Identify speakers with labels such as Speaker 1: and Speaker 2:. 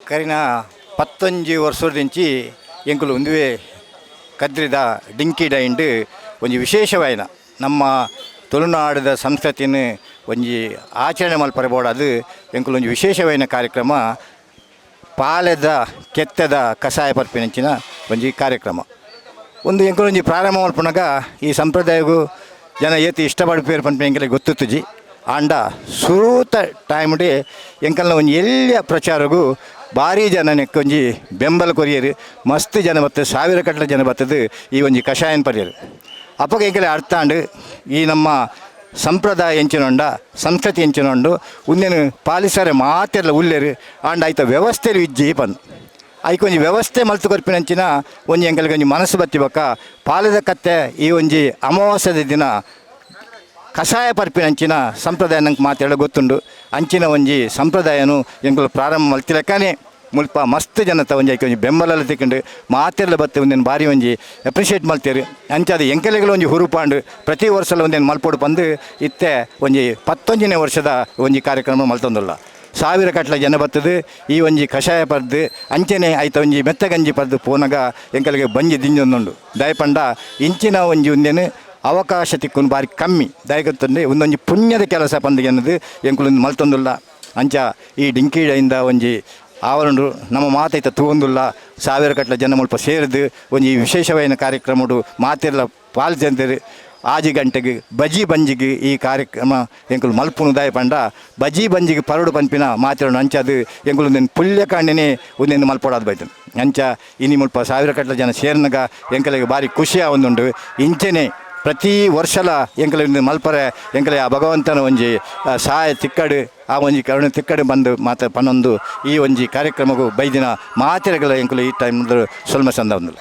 Speaker 1: ಕರಿನ ಪತ್ತೊಂಜಿ ವರ್ಷದಿಂಚಿ ಎಂಕುಲು ಒಂದುವೆ ಕದ್ರಿದ ಡಿಂಕಿ ಡೈಂಡ್ ಒಂಜಿ ವಿಶೇಷವಾಯಿನ. ನಮ್ಮ ತುಳುನಾಡದ ಸಂಸ್ಕೃತಿನ ಒಂಜಿ ಆಚರಣೆ ಮಲ್ಪರಬೋಡ ಅದು ಎಂಕುಲು ಒಂಜಿ ವಿಶೇಷವಾಯಿನ ಕಾರ್ಯಕ್ರಮ, ಪಾಲೆದ ಕೆತ್ತದ ಕಷಾಯ ಪರ್ಪಿನಂಚಿನ ಒಂಜಿ ಕಾರ್ಯಕ್ರಮ. ಒಂದು ಎಂಕುಲು ಒಂಜಿ ಪ್ರಾರಂಭ ಮಲ್ಪನಾಗ ಈ ಸಂಪ್ರದಾಯಗೂ ಜನ ಏತಿ ಇಷ್ಟಪಡ್ಪೇರು ಪಂಪ ಎಂಕಲೆ ಗೊತ್ತುತ್ತುಜಿ ಆಂಡ ಸುರೂತ ಟೈಮ್ಡೆ ಎಂಕಲ್ನ ಒಂದು ಎಲ್ಲಿಯ ಪ್ರಚಾರಗೂ ಭಾರಿ ಜನ ಒಂಜಿ ಬೆಂಬಲ ಕೊರಿಯರು, ಮಸ್ತ್ ಜನ ಬರ್ತದೆ, ಸಾವಿರ ಕಟ್ಟಲೆ ಜನ ಬರ್ತದೆ ಈ ಒಂಜಿ ಕಷಾಯನ ಪರಿಯರು. ಅಪ್ಪಗೆ ಎಂಕಲೆ ಅರ್ಥ ಆಂಡ್ ಈ ನಮ್ಮ ಸಂಪ್ರದಾಯ ಎಂಚಿನೊಂಡ, ಸಂಸ್ಕೃತಿ ಎಂಚಿನೊಂಡು, ಉಂದೇನು ಪಾಲಿಸರೆ ಮಾತೆಲ್ಲ ಉಲ್ಲೆರು, ಆಂಡ ಆಯ್ತ ವ್ಯವಸ್ಥೆಲು ಇಜ್ಜಿ ಪನ್. ಒಂಜಿ ವ್ಯವಸ್ಥೆ ಮಲ್ತು ಕೊರ್ಪಿನಂಚಿನ ಒಂಜಿ ಎಂಕಲ್ಗೆ ಒಂಜಿ ಮನಸ್ಸು ಬತ್ತಿಬಕ್ಕ ಪಾಲದ ಕತ್ತೆ ಈ ಒಂಜಿ ಅಮಾವಾಸ್ಯದ ದಿನ ಕಷಾಯ ಪರ್ಪಿನಂಚಿನ ಸಂಪ್ರದಾಯ ನಂಗೆ ಮಾತಾಡೋ ಗೊತ್ತುಂಡು. ಅಂಚಿನ ಒಂಜಿ ಸಂಪ್ರದಾಯನು ಎಂಕುಲು ಪ್ರಾರಂಭ ಮಲ್ತಿಲಕ್ಕನೇ ಮುಲ್ಪ ಮಸ್ತ್ ಜನತ ಒಂಜಿ ಐಕೆ ಒಂಜಿ ಬೆಂಬಲ ತಿಕ್ಕೊಂಡು. ಮಾತೆಲ್ಲ ಬತ್ತೆ ಒಂದೇನು ಬಾರಿ ಒಂಜಿ ಅಪ್ರಿಷಿಯೇಟ್ ಮಲ್ತೇರು. ಅಂಚಾದ ಎಂಕೆಲೆಗಳು ಒಂಜಿ ಹುರುಪಾಂಡು. ಪ್ರತಿ ವರ್ಷಲ ಒಂದೇನು ಮಲ್ಪೋಡು ಬಂದು ಇತ್ತೆ ಒಂಜಿ ಪತ್ತೊಂಜನೇ ವರ್ಷದ ಒಂಜಿ ಕಾರ್ಯಕ್ರಮ ಮಲ್ತೊಂದುಲ್ಲ. ಸಾವಿರ ಕಟ್ಲ ಜನ ಬರ್ತದೆ ಈ ಒಂಜಿ ಕಷಾಯ ಪರ್ದು, ಅಂಚನೆ ಐತ ಒಂಜಿ ಮೆತ್ತಗಂಜಿ ಪರ್ದು ಪೋನಗ ಎಂಕಲಿಗೆ ಬಂಜಿ ದಿಂಜೊಂದುಂಡು. ದಯಪಂಡ ಇಂಚಿನ ಒಂಜಿ ಒಂದೇನು ಅವಕಾಶ ತಿಕ್ಕೊಂಡು ಬಾರಿ ಕಮ್ಮಿ. ದಯಗೊತ್ತಂದ್ರೆ ಒಂದೊಂದು ಪುಣ್ಯದ ಕೆಲಸ ಪಂದಿಗೆ ಅನ್ನೋದು ಎಂಕುಲೊಂದು ಮಲ್ತೊಂದುಲ್ಲ. ಅಂಚ ಈ ಡಿಂಕಿಡೆಯಿಂದ ಒಂಜಿ ಆವರಣರು ನಮ್ಮ ಮಾತೈತ ತೂವೊಂದುಲ್ಲ. ಸಾವಿರ ಕಟ್ಲ ಜನ ಮುಲ್ಪ ಸೇರಿದು ಒಂಜಿ ವಿಶೇಷವಾದ ಕಾರ್ಯಕ್ರಮಡು ಮಾತೆಲ್ಲ ಪಾಲ್ಜಂದರು ಆಜಿ ಗಂಟೆಗೆ ಬಜಿ ಬಂಜಿಗೆ ಈ ಕಾರ್ಯಕ್ರಮ ಎಂಕುಲು ಮಲ್ಪುನು ದಾಯ ಪಂಡ. ಬಜಿ ಬಂಜಿಗೆ ಪರಡು ಪಂಪಿನ ಮಾತಾಡೋಣ ಅಂಚದು ಎಂಕುಲು ಒಂದೇನು ಪುಲ್ಯ ಕಾಂಡಿನೇ ಒಂದೇನು ಮಲ್ಪಡೋದು ಬೈತು ಅಂಚ ಇನಿ ಮುಲ್ಪ ಸಾವಿರ ಕಟ್ಲ ಜನ ಸೇರಿನಾಗ ಎಂಕಲಿಗೆ ಭಾರಿ ಖುಷಿ ಒಂದುಂಡು. ಇಂಚೆನೆ ಪ್ರತಿ ವರ್ಷಲ ಎಂಕಲ ಮಲ್ಪರೆ, ಎಂಕಲ ಆ ಭಗವಂತನ ಒಂಜಿ ಸಹಾಯ ತಿಕ್ಕಡು, ಆ ಒಂಜಿ ಕರುಣೆ ತಿಕ್ಕಡು ಬಂದು ಮಾತ ಪನ್ನೊಂದು ಈ ಒಂಜಿ ಕಾರ್ಯಕ್ರಮಗೂ ಬೈದಿನ ಮಾತೆರೆಗಳ ಎಂಕುಲು ಈ ಟೈಮ್ ಸ್ವಲ್ಪ ಒಂದಿಲ್ಲ.